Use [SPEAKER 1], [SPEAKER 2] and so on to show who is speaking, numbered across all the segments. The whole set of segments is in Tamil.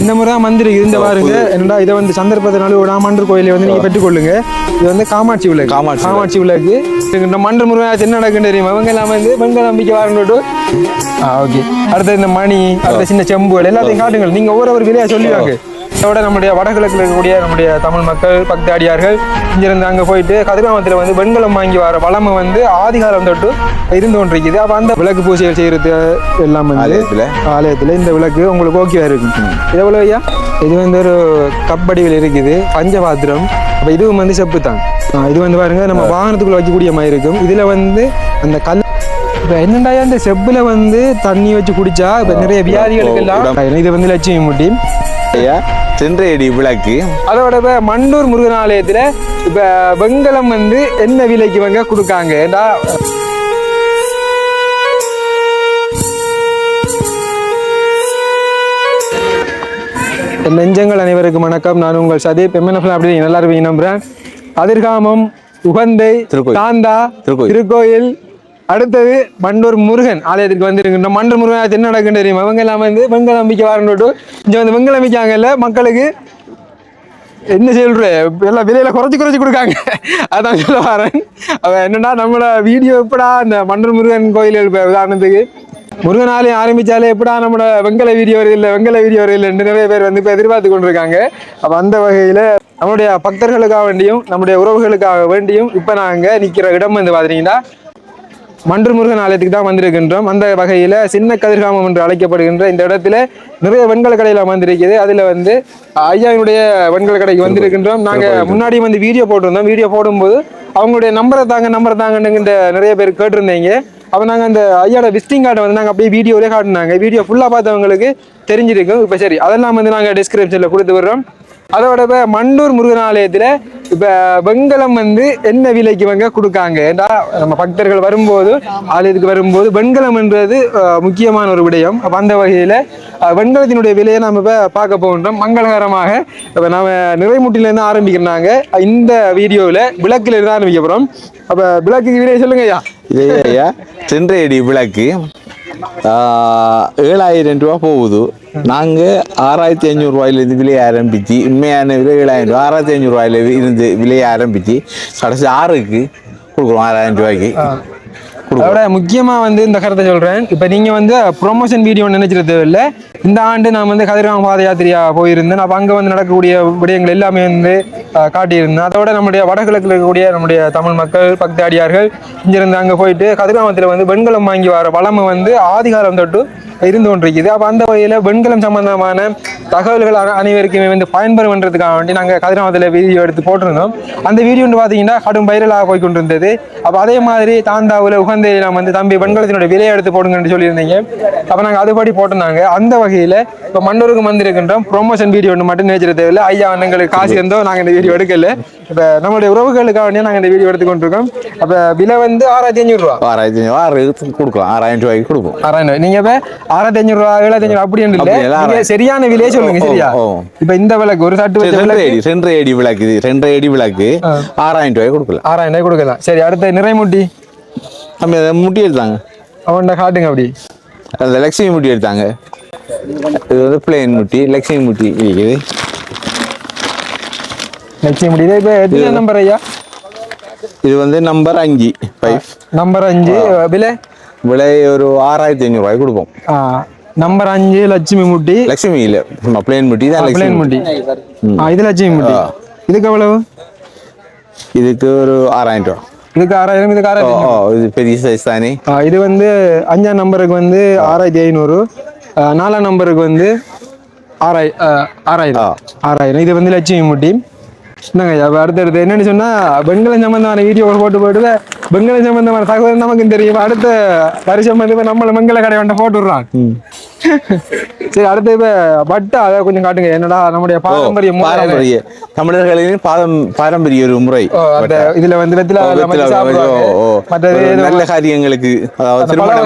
[SPEAKER 1] இந்த முறை தான் மந்திரி இந்த பாருங்க என்னடா இதை வந்து சந்தர்ப்பத்தினால ஒரு மன்ற கோயிலை வந்து நீங்க பெற்றுக்கொள்ளுங்க. இது வந்து காமாட்சி விளக்கு.
[SPEAKER 2] காமாட்சி
[SPEAKER 1] காமாட்சி விளக்கு. இந்த மன்ற முருகன் என்ன நடக்குன்னு தெரியுமா? இவங்க எல்லாம் வந்து பெண்கள் நம்பிக்கை வரணுட்டு ஓகே. அடுத்து இந்த மணி அடுத்த சின்ன செம்புகள் எல்லாத்தையும் காட்டுங்கள். நீங்க ஒவ்வொரு ஒரு விலையா சொல்லுவாங்க. இதோட நம்முடைய வடகிழக்கில் இருக்கக்கூடிய நம்முடைய தமிழ் மக்கள் பக்தாடியார்கள் இங்கிருந்து அங்கே போயிட்டு கதிராமத்தில் வந்து வெண்கலம் வாங்கி வர வளமை வந்து ஆதிகாலம் தொட்டு இருந்து கொண்டிருக்குது. அப்போ அந்த விளக்கு பூஜைகள் செய்கிறது எல்லாம் வந்து
[SPEAKER 2] ஆலயத்துல?
[SPEAKER 1] ஆலயத்தில் இந்த விளக்கு உங்களுக்கு ஓகேவா இருக்கும். இது எவ்வளோ ஐயா? இது வந்து ஒரு கப்படிவில் இருக்குது பஞ்சபாத்திரம். அப்போ இதுவும் வந்து செப்பு தான். இது வந்து பாருங்க நம்ம வாகனத்துக்குள்ள வைக்கக்கூடிய மாதிரி இருக்கும். இதில் வந்து அந்த கல் இப்போ என்னடா இந்த செப்புல வந்து தண்ணி வச்சு குடிச்சா இப்போ நிறைய வியாதிகளுக்கு எல்லாம் இது வந்து லட்சுமி முட்டி
[SPEAKER 2] ஐயா? சென்றையடி விளக்கு.
[SPEAKER 1] அதோட இப்ப மண்டூர் முருகன் ஆலயத்துல இப்ப வெங்கலம் வந்து என்ன விலைக்கு வந்து கொடுக்காங்க? என் நெஞ்சங்கள் அனைவருக்கும் வணக்கம். நான் உங்கள் சதீப் எம்என்எஃப்ல அப்படி நல்லா இருப்பீங்க நம்புறேன். அதிர்காமம் உகந்தை
[SPEAKER 2] திருக்கோயில்.
[SPEAKER 1] தாந்தா
[SPEAKER 2] திருக்கோயில்.
[SPEAKER 1] அடுத்தது மண்டூர் முருகன் ஆலயத்துக்கு வந்திருக்கின்ற மண்டூர் முருகன் என்ன நடக்குன்னு தெரியும்? இவங்க எல்லாம் வந்து வெங்கல நம்பிக்கை வரணுட்டு இங்க வந்து வெங்கல நம்பிக்கையாங்கல்ல மக்களுக்கு என்ன சொல்ற? எல்லாம் விலையில குறைச்சி குறைச்சி கொடுக்காங்க. அதான் சொல்ல வரேன். அவன் என்னன்னா நம்மளோட வீடியோ எப்படா இந்த மண்டூர் முருகன் கோயில் உதாரணத்துக்கு முருகன் ஆலயம் ஆரம்பிச்சாலே எப்படா நம்மளோட வெங்கல வீடியோ வருது இல்லை வெங்கல வீடியோ வருது இல்லைன்னு நிறைய பேர் வந்து இப்போ எதிர்பார்த்து கொண்டிருக்காங்க. அப்போ அந்த வகையில் நம்முடைய பக்தர்களுக்காக வேண்டியும் நம்முடைய உறவுகளுக்காக வேண்டியும் இப்போ நாங்கள் நிற்கிற இடம் வந்து பார்த்தீங்கன்னா மன்று முருகன் ஆலயத்துக்கு தான் வந்திருக்கின்றோம். அந்த வகையில் சின்ன கதிர்காமம் என்று அழைக்கப்படுகின்ற இந்த இடத்துல நிறைய வெண்கல கடையில் வந்திருக்குது அதில் வந்து ஐயாவினுடைய வெண்கல கடைக்கு வந்திருக்கின்றோம். நாங்கள் முன்னாடி வந்து வீடியோ போட்டிருந்தோம். வீடியோ போடும்போது அவங்களுடைய நம்பரை தாங்க நம்பரை தாங்கன்னு நிறைய பேர் கேட்டிருந்தீங்க. அப்போ நாங்கள் அந்த ஐயாவோட விசிட்டிங் கார்டை வந்து நாங்கள் அப்படியே வீடியோவிலே காட்டினாங்க வீடியோ ஃபுல்லாக பார்த்தவங்களுக்கு தெரிஞ்சிருக்கும். இப்போ சரி அதெல்லாம் வந்து நாங்கள் டிஸ்கிரிப்ஷனில் கொடுத்து விடுறோம். அதோட இப்போ மண்டூர் முருகன் ஆலயத்தில் இப்போ வெண்கலம் வந்து என்ன விலைக்கு வங்க கொடுக்காங்க ஏண்டா நம்ம பக்தர்கள் வரும்போது ஆலயத்துக்கு வரும்போது வெண்கலம் என்றது முக்கியமான ஒரு விடயம் அப்போ அந்த வகையில் வெண்கலத்தினுடைய விலையை நம்ம இப்போ பார்க்க போகின்றோம் மங்களகரமாக இப்போ நம்ம நிறைமுட்டிலேருந்து ஆரம்பிக்கிறாங்க இந்த வீடியோவில் விளக்கில் இருந்து ஆரம்பிக்க போகிறோம் அப்போ விளக்குக்கு விலையை சொல்லுங்க ஐயா
[SPEAKER 2] இது ஐயா சென்றையடி விளக்கு ஏழாயிரம் ரூபா போகுது நாங்கள் ஆறாயிரத்தி ஐநூறு விலைய ஆரம்பித்து உண்மையான விலை ஏழாயிரம் ரூபா ஆறாயிரத்தி ஐநூறு இருந்து விலைய ஆரம்பித்து கடைசி ஆறுக்கு கொடுக்குறோம் ஆறாயிரம் ரூபாய்க்கு
[SPEAKER 1] அதோட முக்கியமாக வந்து இந்த கருத்தை சொல்கிறேன் இப்போ நீங்கள் வந்து ப்ரொமோஷன் வீடியோ நினைச்சிட தேவையில்லை. இந்த ஆண்டு நான் வந்து கதிர்காம பாத யாத்திரையா போயிருந்தேன். அப்போ அங்கே வந்து நடக்கக்கூடிய விடயங்கள் எல்லாமே வந்து காட்டியிருந்தேன். அதோட நம்முடைய வடகிழக்கில் இருக்கக்கூடிய நம்முடைய தமிழ் மக்கள் பக்தாடியார்கள் இங்கிருந்து அங்கே போயிட்டு கதிர்காமத்தில் வந்து வெண்கலம் வாங்கி வர வளமை வந்து ஆதிகாலம் தொட்டு இருந்து கொண்டிருக்குது அப்போ அந்த வகையில் வெண்கலம் சம்பந்தமான தகவல்கள் அன- அனைவருக்குமே வந்து பயன்பெறுன்றதுக்காக வேண்டி நாங்கள் கதிராமத்தில் வீடியோ எடுத்து போட்டிருந்தோம். அந்த வீடியோ வந்து பார்த்தீங்கன்னா கடும் வைரலாக போய் கொண்டிருந்தது அப்போ அதே மாதிரி தாந்தாவில் உகந்தையில் நம்ம வந்து தம்பி வெண்கலத்தினுடைய விலையை எடுத்து போடுங்கன்னு சொல்லியிருந்தீங்க. அப்போ நாங்கள் அதுபடி போட்டிருந்தாங்க. அந்த வகையில் இப்போ மண்டூருக்கு வந்திருக்கின்றோம். ப்ரொமோஷன் வீடியோ ஒன்று மட்டும் நேச்சிட தேவையில்லை. ஐயா அண்ணங்களுக்கு காசு இருந்தோ நாங்கள் இந்த வீடியோ எடுக்கல. இப்போ நம்மளுடைய உறவுகளுக்காக வேண்டிய நாங்கள் இந்த வீடியோ எடுத்து கொண்டிருக்கோம் அப்போ விலை வந்து ஆறாயிரத்தி அஞ்சூறுரூவா
[SPEAKER 2] ஆறாயிரத்தி ஐநூறு ஆறு கொடுக்கலாம். ஆறாயிரம் ரூபாய்க்கு கொடுப்போம்.
[SPEAKER 1] ஆறாயிரம் நீங்க இப்ப ஆறாயிரத்தி ரூபா ஏழாயிரத்தி அஞ்சூறு அப்படி இல்ல. சரியான விலையே சொல்லுங்க சரியா. இப்ப இந்த விலைக்கு ஒரு சட்டு வச்ச
[SPEAKER 2] சென்றையடி சென்றையடி விளக்கு இது சென்றையடி விளக்கு. ஆறாயிரம் ரூபாய்க்கு கொடுக்கலாம்.
[SPEAKER 1] ஆறாயிரம் ரூபாய் கொடுக்கலாம். சரி அடுத்த நிறைமுட்டி
[SPEAKER 2] நம்ம அதை முட்டி எடுத்தாங்க.
[SPEAKER 1] அவன்கிட்ட காட்டுங்க அப்படி.
[SPEAKER 2] அந்த லக்ஷ்மி முட்டி எடுத்தாங்க. இது வந்து பிளேன் முட்டி லக்ஷ்மி முட்டி இருக்குது.
[SPEAKER 1] லட்சிய முடி இதே இப்ப எத்தனை நம்பர் ஐயா?
[SPEAKER 2] இது வந்து நம்பர் அஞ்சு ஃபைவ்
[SPEAKER 1] நம்பர் அஞ்சு விலை?
[SPEAKER 2] விலை ஒரு ஆறாயிரத்தி ஐநூறு ரூபாய்க்கு கொடுப்போம்.
[SPEAKER 1] நம்பர் அஞ்சு லட்சுமி முட்டி.
[SPEAKER 2] லக்ஷ்மி இல்ல பிளேன் முட்டி தான்
[SPEAKER 1] பிளேன் முட்டி. இது லட்சுமி முட்டி. இதுக்கு எவ்வளவு?
[SPEAKER 2] இதுக்கு ஒரு ஆறாயிரம் ரூபா.
[SPEAKER 1] இதுக்கு ஆறாயிரம் இதுக்கு ஆறாயிரம்
[SPEAKER 2] இது பெரிய சைஸ் தானே.
[SPEAKER 1] இது வந்து அஞ்சாம் நம்பருக்கு வந்து ஆறாயிரத்தி ஐநூறு. நாலாம் நம்பருக்கு வந்து ஆறாய் ஆறாயிரம். ஆறாயிரம். இது வந்து லட்சுமி முட்டி. என்னங்க அடுத்தடுத்து என்னன்னு சொன்னா பெண்களை சம்பந்தமான வீடியோ போட்டு போட்டு பெண்களை சம்பந்தமான தகவல் நமக்கு தெரியும். அடுத்த வருஷம் வந்து இப்ப நம்மள மங்கள கடை வண்ட போட்டு விடுறான். சரி அடுத்து இப்ப பட்டா அதை கொஞ்சம் காட்டுங்க. என்னடா நம்முடைய பாரம்பரிய.
[SPEAKER 2] பாரம்பரிய. தமிழர்களின் பாரம் பாரம்பரிய ஒரு முறை.
[SPEAKER 1] இதுல வந்து வெத்தில
[SPEAKER 2] நல்ல காரியங்களுக்கு அதாவது திருமண.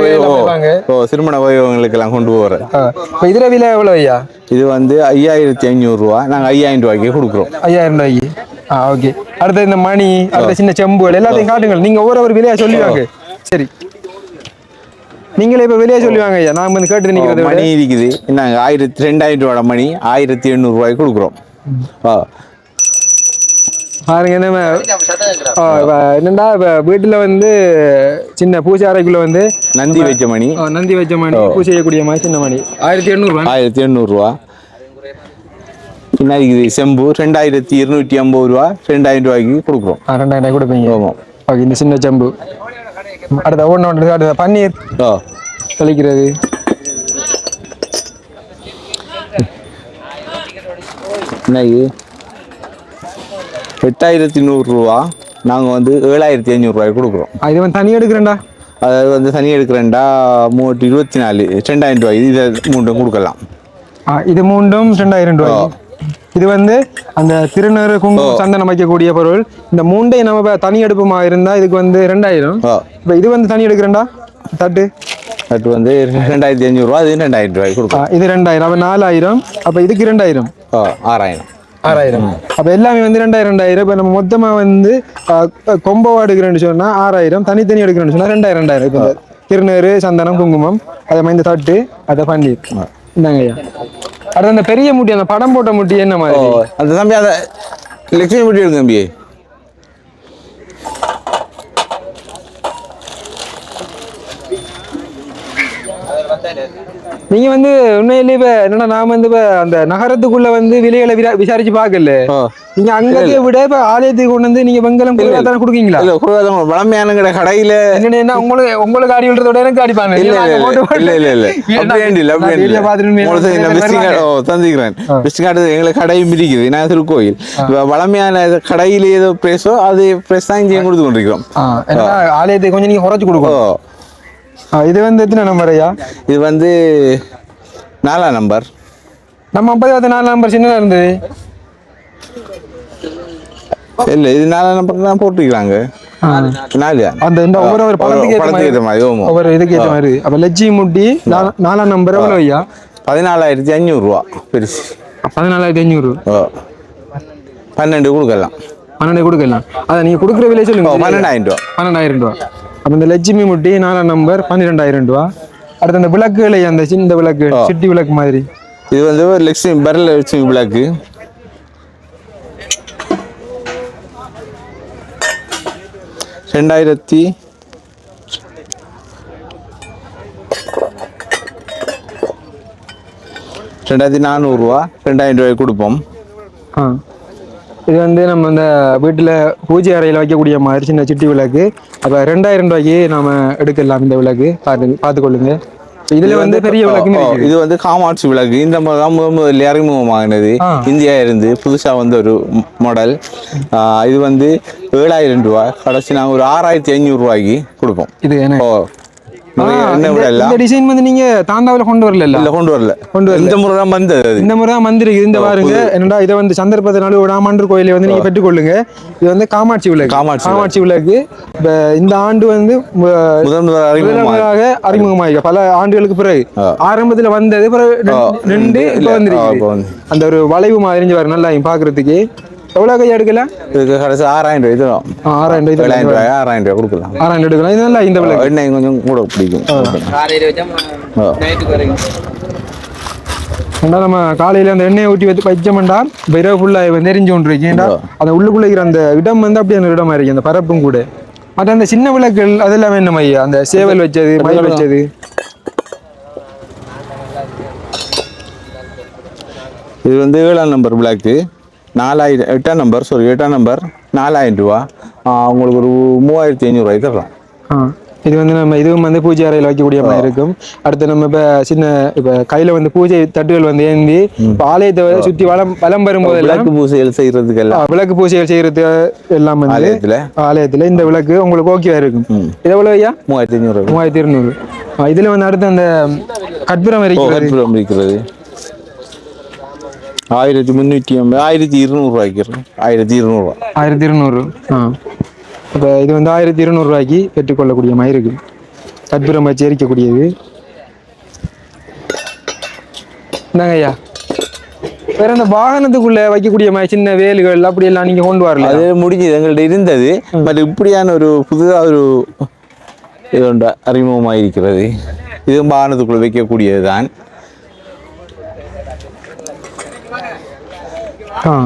[SPEAKER 2] ஓ திருமண வயோங்களுக்கு எல்லாம் கொண்டு போற.
[SPEAKER 1] இப்ப இதுல விலை எவ்வளவு ஐயா?
[SPEAKER 2] இது வந்து ஐயாயிரத்தி ஐநூறு ரூபா. நாங்க ஐயாயிரம் ரூபாய்க்கு கொடுக்குறோம்.
[SPEAKER 1] ஐயாயிரம் ரூபாய்க்கு? ஆ ஓகே அடுத்து இந்த மணி அடுத்த சின்ன செம்புகள் எல்லாத்தையும் காட்டுங்கள். நீங்க ஒவ்வொரு ஒரு விலையா சொல்லுவாங்க. சரி. நீங்களே இப்ப வெளியே சொல்லுவாங்க ஐயா. நான் வந்து கேட்டு நிக்கிறத விட
[SPEAKER 2] மணி இருக்குது நாங்கள் ஆயிரத்தி ரெண்டாயிரம் ரூபாய் மணி ஆயிரத்தி எண்ணூறு ரூபாய்க்கு கொடுக்குறோம்.
[SPEAKER 1] பாருங்க இப்ப என்னடா இப்ப வீட்டுல வந்து சின்ன பூஜை அறைக்குள்ள வந்து
[SPEAKER 2] நந்தி வச்ச மணி.
[SPEAKER 1] நந்தி வச்ச மணி பூஜை செய்யக்கூடிய மாதிரி சின்ன மணி. ஆயிரத்தி எண்ணூறு ரூபாய்
[SPEAKER 2] ஆயிரத்தி எண்ணூறுரூவா இது செம்பு ரெண்டாயிரத்தி இருநூற்றி ஐம்பது ரூபா ரெண்டாயிரம் ரூபாய்க்கு கொடுக்குறோம்.
[SPEAKER 1] ரெண்டாயிரம் கொடுப்பீங்க.
[SPEAKER 2] ஆமாம்
[SPEAKER 1] ஓகே இந்த சின்ன செம்பு. அடுத்த ஒன்று ஒன்று அடுத்த பன்னீர்.
[SPEAKER 2] ஓ
[SPEAKER 1] கழிக்கிறது
[SPEAKER 2] இன்னைக்கு எட்டாயிரத்தி நூறுரூவா நாங்கள் வந்து ஏழாயிரத்தி ஐநூறுரூவாய்க்கு கொடுக்குறோம்.
[SPEAKER 1] இது வந்து தனி எடுக்கிறேன்டா.
[SPEAKER 2] அதாவது வந்து தனி எடுக்கிறேன்டா மூட்டு இருபத்தி நாலு ரெண்டாயிரம் ரூபாய் இதை மூன்றும் கொடுக்கலாம்.
[SPEAKER 1] ஆ, இது மூன்றும் ரெண்டாயிரம் ரூபாய் இது வந்து அந்த திருநறு குங்குமம் சந்தனம் வைக்கக்கூடிய பொருள். இந்த மூண்டை நம்ம தனி எடுப்புமா இருந்தா இதுக்கு வந்து ரெண்டாயிரம். இப்ப இது வந்து தனி எடுக்கிறேன்டா தட்டு.
[SPEAKER 2] அது வந்து ரெண்டாயிரத்தி ஐநூறுரூவா அது ரெண்டாயிரம் ரூபாய்க்கு
[SPEAKER 1] ஆ,
[SPEAKER 2] கொடுக்கும்?
[SPEAKER 1] இது ரெண்டாயிரம் அப்ப நாலாயிரம் அப்ப இதுக்கு ரெண்டாயிரம்.
[SPEAKER 2] ஆறாயிரம்.
[SPEAKER 1] ஆறாயிரம். அப்ப எல்லாமே வந்து ரெண்டாயிரம் ரெண்டாயிரம். இப்ப நம்ம மொத்தமா வந்து கொம்போவா எடுக்கிறேன்னு சொன்னா ஆறாயிரம் தனித்தனி எடுக்கிறேன்னு சொன்னா ரெண்டாயிரம் ரெண்டாயிரம். இப்போ இந்த திருநீறு சந்தனம் குங்குமம் அதே மாதிரி இந்த தட்டு அதை பன்னீர் இந்தாங்க ஐயா அது அந்த பெரிய முட்டி அந்த படம் போட்ட முட்டி என்ன மாதிரி?
[SPEAKER 2] அந்த தம்பி அதை லட்சுமி முட்டி எடுங்க தம்பி.
[SPEAKER 1] நீங்க வந்து உண்மையிலேயே இப்ப என்னன்னா நான் வந்து இப்ப அந்த நகரத்துக்குள்ள வந்து விலைகளை விசாரிச்சு பார்க்கல.
[SPEAKER 2] ஓ
[SPEAKER 1] நீங்க அங்கத்தையே விட இப்ப ஆலயத்துக்கு கொண்டு வந்து நீங்க வெங்கலம் குறைவா தானே கொடுக்கீங்களா?
[SPEAKER 2] இல்ல குருவாதம் வளமையான கடை கடையில.
[SPEAKER 1] என்னன்னா உங்களுக்கு உங்களுக்கு அடி விடுறதோட எனக்கு அடிப்பாங்க
[SPEAKER 2] இல்ல இல்ல இல்ல. இல்ல அப்படி இல்ல அப்படி இல்ல.
[SPEAKER 1] உண்மையிலே
[SPEAKER 2] தந்திக்கிறேன் கார்டு எங்களுக்கு கடையும் இருக்குது நான் திருக்கோயில். வளமையான கடையில ஏதோ பிரேஸோ அது பிரேஸ் தான் இங்கேயும் கொடுத்து கொண்டிருக்கிறோம்
[SPEAKER 1] ஆலயத்துக்கு கொஞ்சம் நீங்க குறைச்சு கொடுக்கணும். இது வந்து எத்தனை நம்பர் ஐயா?
[SPEAKER 2] இது வந்து நாலாம் நம்பர்
[SPEAKER 1] நம்ம அப்போ அது நாலு நம்பர் சின்னதா இருந்தது.
[SPEAKER 2] இல்ல இது நாலாம் நம்பர் தான் போட்டுக்கிறாங்க
[SPEAKER 1] அந்த இந்த ஒவ்வொரு ஒரு படத்துக்கு ஏற்ற
[SPEAKER 2] மாதிரி
[SPEAKER 1] ஒவ்வொரு இதுக்கு ஏற்ற மாதிரி. அப்ப லெஜ்ஜி முட்டி நாலா- நாலாம் நம்பர் ஐயா?
[SPEAKER 2] பதினாலாயிரத்தி அஞ்சூறுரூவா பெருசு.
[SPEAKER 1] பதினாலாயிரத்தி
[SPEAKER 2] ஓ பன்னெண்டு கொடுக்கலாம்.
[SPEAKER 1] பன்னெண்டு கொடுக்கலாம். அதை நீங்க கொடுக்குற விலை சொல்லுங்க.
[SPEAKER 2] பன்னெண்டாயிரம் ரூபா.
[SPEAKER 1] பன்னெண்டாயிரம் ரூபா. அப்ப இந்த லட்சுமி முட்டி நாலாம் நம்பர் பன்னிரெண்டாயிரம் ரூபா. அடுத்து அந்த விளக்குகளை அந்த சின்ன விளக்கு சிட்டி விளக்கு மாதிரி.
[SPEAKER 2] இது வந்து ஒரு லட்சுமி பரல லட்சுமி பிளாக்கு ரெண்டாயிரத்தி ரெண்டாயிரத்தி நானூறுரூவா ரெண்டாயிரம் ரூபாய்க்கு கொடுப்போம்.
[SPEAKER 1] ஆ. இது வந்து நம்ம இந்த வீட்டில் பூஜை அறையில் வைக்கக்கூடிய மாதிரி சின்ன சிட்டி விளக்கு. அப்போ ரெண்டாயிரம் ரூபாய்க்கு நாம எடுக்கலாம் இந்த விளக்கு. பார்த்து பார்த்துக்கொள்ளுங்க இதுல வந்து பெரிய இருக்குது
[SPEAKER 2] இது வந்து காமாட்சி விளக்கு. இந்த முதல் அறிமுகமாகினது. இந்தியா இருந்து புதுசா வந்த ஒரு மாடல் இது வந்து ஏழாயிரம் ரூபாய். கடைசி நாங்கள் ஒரு ஆறாயிரத்தி ஐநூறு ரூபாய்க்கு கொடுப்போம்.
[SPEAKER 1] இது
[SPEAKER 2] ஓ
[SPEAKER 1] இந்த- டிசைன் வந்து நீங்க தாந்தாவில் கொண்டு வரல
[SPEAKER 2] இல்ல? கொண்டு வரல.
[SPEAKER 1] கொண்டு வரல.
[SPEAKER 2] இந்த முறை தான் வந்தது அது.
[SPEAKER 1] இந்த முறை தான் வந்திருக்கு. இந்த பாருங்க என்னடா இதை வந்து சந்தர்ப்பத்தினால விடாமன்று கோயிலை வந்து நீங்க பெற்றுக்கொள்ளுங்க. இது வந்து காமாட்சி விளக்கு.
[SPEAKER 2] காமாட்சி
[SPEAKER 1] காமாட்சி விளக்கு. இந்த ஆண்டு வந்து ம-
[SPEAKER 2] முதல் முதல் அறிமுகமாக
[SPEAKER 1] பல ஆண்டுகளுக்கு பிறகு. ஆரம்பத்துல வந்தது பிறகு ரெண்டு- இப்ப வந்துருக்கு.
[SPEAKER 2] வந்து.
[SPEAKER 1] அந்த ஒரு வளைவு மாதிரி நல்லா பாக்குறதுக்கு. எவ்வளவு கையா எடுக்கலாம்
[SPEAKER 2] இதுக்கு கடைசி ஆறாயிரம் ரூபாய் இதுதான்.
[SPEAKER 1] ஆ, ஆறாயிரம் இது
[SPEAKER 2] ஏழாயிரம் ரூபாய் ஆறாயிரம் ரூபாய் கொடுக்கலாம்.
[SPEAKER 1] ஆறாயிரம் எடுக்கலாம். இது நல்லா இந்த விளக்கு
[SPEAKER 2] எண்ணெய் கொஞ்சம் கூட பிடிக்கும். ஆ.
[SPEAKER 1] ஏன்டா நம்ம காலையில அந்த எண்ணெயை ஊற்றி வச்சு இப்ப இரவு ஃபுல்லா வந்து எரிஞ்சு கொண்டு இருக்கு ஏன்டா அந்த உள்ளுக்குள்ள இருக்கிற அந்த இடம் வந்து அப்படியே அந்த இடமா இருக்கு. அந்த பரப்பும் கூட. மற்ற அந்த சின்ன விளக்குகள் அதெல்லாம் என்ன ஐயா? அந்த சேவல் வச்சது மயில் வச்சது.
[SPEAKER 2] இது வந்து ஏழாம் நம்பர் பிளாக்கு நாலாயிரம் எட்டாம் நம்பர் சாரி எட்டாம் நம்பர் நாலாயிரம் ரூபா. உங்களுக்கு ஒரு மூவாயிரத்தி ஐநூறுரூவாய் தரலாம்.
[SPEAKER 1] ஆ இது வந்து நம்ம இதுவும் வந்து பூஜை அறையில் வைக்கக்கூடிய மாதிரி இருக்கும். அடுத்து நம்ம இப்ப சின்ன இப்ப கையில வந்து பூஜை தட்டுகள் வந்து ஏந்தி இப்ப ஆலயத்தை சுத்தி வளம் வலம் வரும்போதெல்லாம்
[SPEAKER 2] விளக்கு பூசைகள் செய்யறதுக்கெல்லாம்
[SPEAKER 1] ஆ, விளக்கு பூஜைகள் செய்யறது எல்லாம் வந்து
[SPEAKER 2] ஆலயத்துல?
[SPEAKER 1] ஆலயத்துல இந்த விளக்கு உங்களுக்கு ஓகேவா இருக்கும். இது எவ்வளவு ஐயா?
[SPEAKER 2] மூவாயிரத்தி ஐநூறு.
[SPEAKER 1] மூவாயிரத்தி இருநூறு. இதுல வந்து அடுத்து அந்த கற்பூரம் இருக்கிறது
[SPEAKER 2] கற்பூரம் இருக்கிறது ஆயிரத்தி முந்நூற்றி ஐம்பது ஆயிரத்தி இருநூறுவாய்க்கு ஆயிரத்தி இருநூறுவா.
[SPEAKER 1] ஆயிரத்தி இருநூறு. ஆ. இப்போ இது வந்து ஆயிரத்தி இருநூறுவாய்க்கு பெற்றுக்கொள்ளக்கூடிய மாதிரி இருக்கு கற்பூரம் வச்சு எரிக்கக்கூடியது. என்னங்க ஐயா. வேற இந்த வாகனத்துக்குள்ள வைக்கக்கூடிய சின்ன வேலுகள் அப்படி எல்லாம் நீங்க கொண்டு வரல
[SPEAKER 2] அது முடிஞ்சது. எங்கள்ட்ட இருந்தது. பட் இப்படியான ஒரு புதுதா ஒரு இது அறிமுகமாக இருக்கிறது இது வாகனத்துக்குள்ள வைக்கக்கூடியது தான்
[SPEAKER 1] ஆ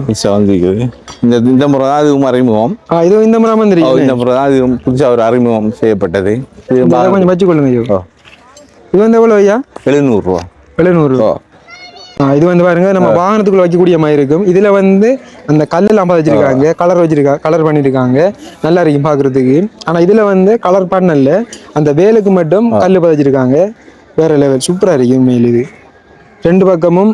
[SPEAKER 2] புதுசாக வந்திருக்குது இந்த இந்த முறை தான் அது அறிமுகம்
[SPEAKER 1] இது இந்த முறை வந்துருக்கு
[SPEAKER 2] இந்த முறை தான் அது புதுசாக ஒரு அறிமுகம் செய்யப்பட்டது இது
[SPEAKER 1] கொஞ்சம் வச்சுக்கொள்ளுங்க ஐயோ இது வந்து எவ்வளோ ஐயா
[SPEAKER 2] எழுநூறுரூவா
[SPEAKER 1] ஆ, இது வந்து பாருங்க நம்ம வாகனத்துக்குள்ள வைக்கக்கூடிய மாதிரி இருக்கும் இதுல வந்து அந்த கல்லெல்லாம் பதிச்சிருக்காங்க கலர் வச்சிருக்கா கலர் பண்ணிருக்காங்க நல்லா இருக்கும் பாக்குறதுக்கு ஆனா இதுல வந்து கலர் பண்ணல அந்த வேலுக்கு மட்டும் கல் பதிச்சிருக்காங்க வேற லெவல் சூப்பரா இருக்கு உண்மையில் இது ரெண்டு பக்கமும்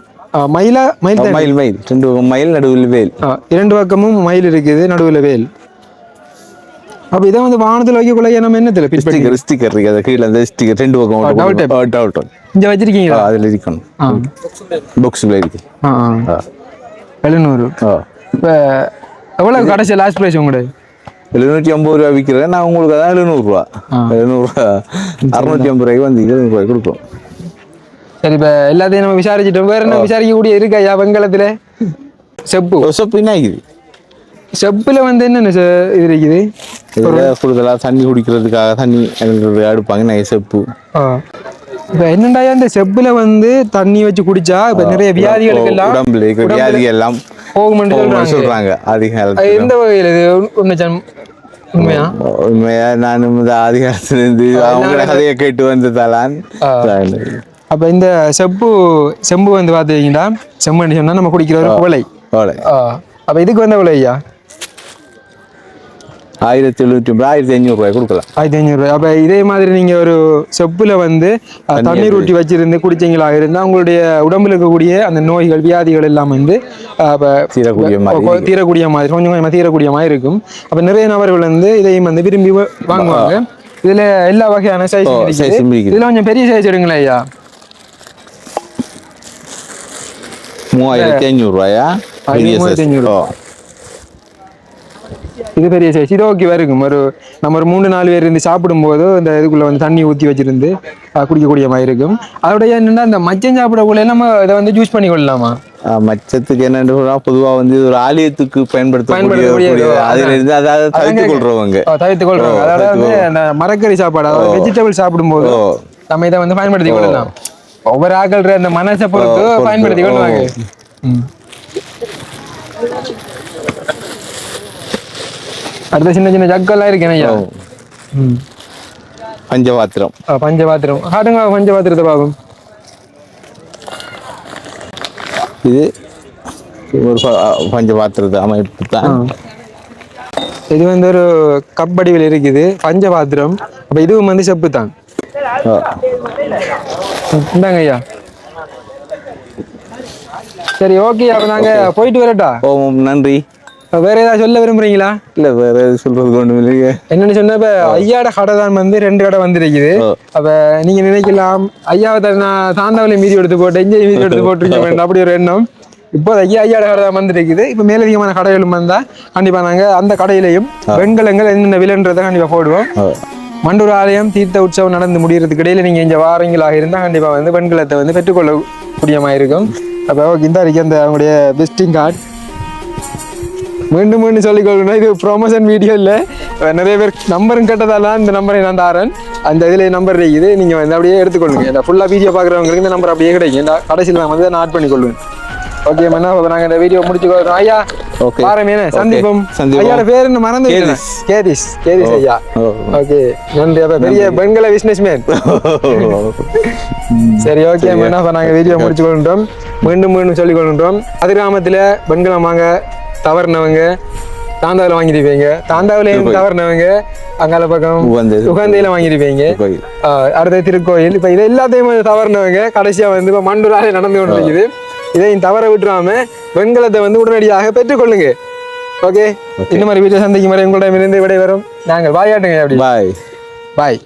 [SPEAKER 1] மயிலா மயில்?
[SPEAKER 2] மயில் மயில். ரெண்டு மயில் நடுவில் வேல்.
[SPEAKER 1] இரண்டு பக்கமும் மயில் இருக்குது நடுவுல வேல். அப்ப இதை வந்து வாகனத்துல வைக்கக்குள்ள நம்ம பிட் பண்ணி
[SPEAKER 2] ஸ்டிக்கர் ஸ்டிக்கர் இருக்கு. அது கீழே அந்த ஸ்டிக்கர் ரெண்டு பக்கம் அவுட் அவுட்
[SPEAKER 1] இங்க வச்சிருக்கீங்களா?
[SPEAKER 2] அதில் இருக்கணும். பாக்ஸில் இருக்கு.
[SPEAKER 1] எழுநூறு. இப்ப எவ்வளவு கடைசி லாஸ்ட் பிரைஸ் உங்களுடைய
[SPEAKER 2] எழுநூற்றி ஐம்பது ரூபா விற்கிறேன் நான் உங்களுக்கு அதான் எழுநூறுவா எழுநூறுவா அறுநூற்றி ஐம்பது ரூபாய்க்கு வந்து எழுநூறுவாய்க்கு கொடுப்போம்.
[SPEAKER 1] சரி இப்ப எல்லாத்தையும் நம்ம விசாரிச்சிட்டோம். வேற என்ன விசாரிக்கக்கூடிய இருக்கா? ஐயா வெங்கலத்துல செப்பு.
[SPEAKER 2] சொப்பு என்ன ஆகுது
[SPEAKER 1] செப்புல வந்து என்னென்ன இது இருக்குது?
[SPEAKER 2] கூடுதலாக தண்ணி குடிக்கிறதுக்காக தண்ணி எடுப்பாங்க நான் செப்பு.
[SPEAKER 1] இப்ப என்னடா இந்த செப்புல வந்து தண்ணி வச்சு குடிச்சா இப்ப நிறைய வியாதிகளுக்கு எல்லாம்
[SPEAKER 2] உடம்புல இருக்கிற வியாதி எல்லாம்
[SPEAKER 1] போகும்னு சொல்றாங்க.
[SPEAKER 2] அதிக
[SPEAKER 1] எந்த வகையில்? இது உண்மை உண்மையா?
[SPEAKER 2] உண்மையா நான் இந்த ஆதி காலத்துலேருந்து அவங்கள கதையை கேட்டு வந்ததாலான்
[SPEAKER 1] அப்ப இந்த செப்பு செம்பு வந்து பாத்தீங்கன்னா செம்புன்னு சொன்னா நம்ம குடிக்கிற ஒரு ஆ. அப்ப இதுக்கு வந்த விலை ஐயா?
[SPEAKER 2] ஆயிரத்தி எழுநூற்றி ஐம்பது ஆயிரத்தி ஐநூறுரூவாய் கொடுக்கலாம்.
[SPEAKER 1] ஆயிரத்தி ஐநூறு அப்ப இதே மாதிரி நீங்க ஒரு செப்புல வந்து தண்ணீர் ஊற்றி வச்சிருந்து குடிச்சீங்களா? இருந்தா உங்களுடைய உடம்புல இருக்கக்கூடிய அந்த நோய்கள் வியாதிகள் எல்லாம் வந்து அப்ப
[SPEAKER 2] தீரக்கூடிய மாதிரி
[SPEAKER 1] தீரக்கூடிய மாதிரி கொஞ்சம் கொஞ்சமா தீரக்கூடிய மாதிரி இருக்கும். அப்ப நிறைய நபர்கள் வந்து இதையும் வந்து விரும்பி வாங்குவாங்க. இதுல எல்லா வகையான சைஸ். இதுல கொஞ்சம் பெரிய சைஸ் எடுங்களேன் ஐயா.
[SPEAKER 2] மூவாயிரத்தி ஐநூறுரூவாயா
[SPEAKER 1] மூவாயிரத்தி ஐநூறு.
[SPEAKER 2] ஓ
[SPEAKER 1] இது பெரிய சைஸ் இது ஓகே இருக்கும் ஒரு நம்ம ஒரு மூணு நாலு பேர் இருந்து சாப்பிடும்போது இந்த இதுக்குள்ள வந்து தண்ணி ஊற்றி வச்சிருந்து குடிக்கக்கூடிய மாதிரி இருக்கும். அதோட என்னன்னா இந்த மச்சம் சாப்பிடக்குள்ள நம்ம இதை வந்து ஜூஸ் பண்ணி கொள்ளலாமா
[SPEAKER 2] மச்சத்துக்கு என்னன்னு பொதுவா வந்து ஒரு ஆலயத்துக்கு பயன்படுத்தக்கூடிய அதுல இருந்து அதாவது தவிர்த்து கொள்றவங்க.
[SPEAKER 1] தவிர்த்து கொள்றாங்க
[SPEAKER 2] ஓ,
[SPEAKER 1] அதாவது மரக்கறி சாப்பாடு அதாவது வெஜிடபிள் சாப்பிடும்போது. நம்ம இதை வந்து பயன்படுத்தி கொள்ளலாம். ஒவ்வொரு ஆக்கள்ற அந்த மனசை பொறுத்து. பயன்படுத்தி கொள்வாங்க. அடுத்த சின்ன சின்ன ஜக்கெல்லாம் இருக்கேன் ஐயா.
[SPEAKER 2] பஞ்சபாத்திரம்
[SPEAKER 1] பஞ்சபாத்திரம் காட்டுங்க பஞ்சபாத்திரத்தை பார்க்கும்
[SPEAKER 2] இது ஒரு பஞ்சபாத்திரத்து அமைப்பு தான்
[SPEAKER 1] இது வந்து ஒரு கப்படிவில் இருக்குது பஞ்சபாத்திரம் அப்ப இதுவும் வந்து செப்பு தான். இந்தாங்க ஐயா. சரி ஓகே அப்ப நாங்க போயிட்டு வரட்டா?
[SPEAKER 2] ஓம் நன்றி.
[SPEAKER 1] வேற ஏதாவது சொல்ல விரும்புறீங்களா?
[SPEAKER 2] இல்ல வேற எதுவும் சொல்றதுக்கு ஒண்ணும் இல்லையே
[SPEAKER 1] என்னன்னு சொன்னா இப்ப ஐயாட கடை தான் வந்து ரெண்டு கடை வந்திருக்குது.
[SPEAKER 2] ஓ.
[SPEAKER 1] அப்ப நீங்க நினைக்கலாம் ஐயாவை நான் சாந்தாவில மீதி எடுத்து போட்டேன் இங்கே மீதி எடுத்து போட்டிருக்கேன் அப்படி ஒரு எண்ணம். இப்போ ஐயா ஐயாட கடை தான் வந்திருக்குது. இப்போ மேலதிகமான கடைகளும் வந்தா கண்டிப்பா நாங்க அந்த கடையிலையும் வெண்கலங்கள் என்னென்ன விலைன்றதை கண்டிப்பா போடுவோோம்.
[SPEAKER 2] ஓ.
[SPEAKER 1] மண்டூர் ஆலயம் தீர்த்த உற்சவம் நடந்து முடியறதுக்கு இடையில நீங்க இங்க வாரங்களாக இருந்தால் கண்டிப்பா வந்து வெண்கலத்தை வந்து பெற்றுக்கொள்ளக்கூடிய இருக்கும் அப்போ இந்த வரைக்கும் அந்த அவங்களுடைய விசிட்டிங் கார்டு மீண்டும் மீண்டும் சொல்லிக்கொள்ளணும் இது ப்ரொமோஷன் வீடியோ இல்லை. நிறைய பேர் நம்பரும் கேட்டதால இந்த நம்பரை நான் தாரேன். அந்த இதில் நம்பர் இருக்குது. நீங்கள் வந்து அப்படியே எடுத்துக்கொள்ளுங்க. ஃபுல்லாக வீடியோ பார்க்குறவங்களுக்கு இந்த நம்பர் அப்படியே கிடைக்கும். கடைசியில் நான் வந்து நான் ஆட் பண்ணிக்கொள்வேன். ஓகே மன்னா அப்போ நாங்கள் இந்த வீடியோ முடிச்சு கொள்றோம் ஐயா
[SPEAKER 2] Okay.
[SPEAKER 1] பாருங்க சந்திப்போம். ஐயாட பேர் என்ன? மறந்து
[SPEAKER 2] கேதிஸ்.
[SPEAKER 1] கேதிஸ் கேதிஸ் ஐயா.
[SPEAKER 2] ஓ.
[SPEAKER 1] ஓகே நன்றி. அப்போ பெரிய பெண்கள பிஸ்னஸ் மேன் சரி ஓகே மேடம் அப்போ நாங்கள் வீடியோ முடிச்சு கொள்கின்றோம் மீண்டும் மீண்டும் சொல்லிக் கொள்கின்றோம் அது கிராமத்தில் பெண்களம் வாங்க தவறினவங்க தாந்தாவில் வாங்கியிருப்பீங்க. தாந்தாவிலையும் தவறினவங்க? அங்கால பக்கம். உகந்தையில. ஆஹ் அடுத்த திருக்கோயில். இப்போ இது எல்லாத்தையும் தவறினவங்க. கடைசியாக வந்து இப்போ மண்டூராலே நடந்து கொண்டு இருக்குது இதையும் தவற விட்டுறாம வெண்கலத்தை வந்து உடனடியாக பெற்றுக்கொள்ளுங்க. ஓகே இந்த மாதிரி வீடியோ சந்திக்கும் வரை உங்களிடமிருந்து விடைபெறும். நாங்கள் வாயாட்டுங்க அப்படி.
[SPEAKER 2] பாய்
[SPEAKER 1] பாய்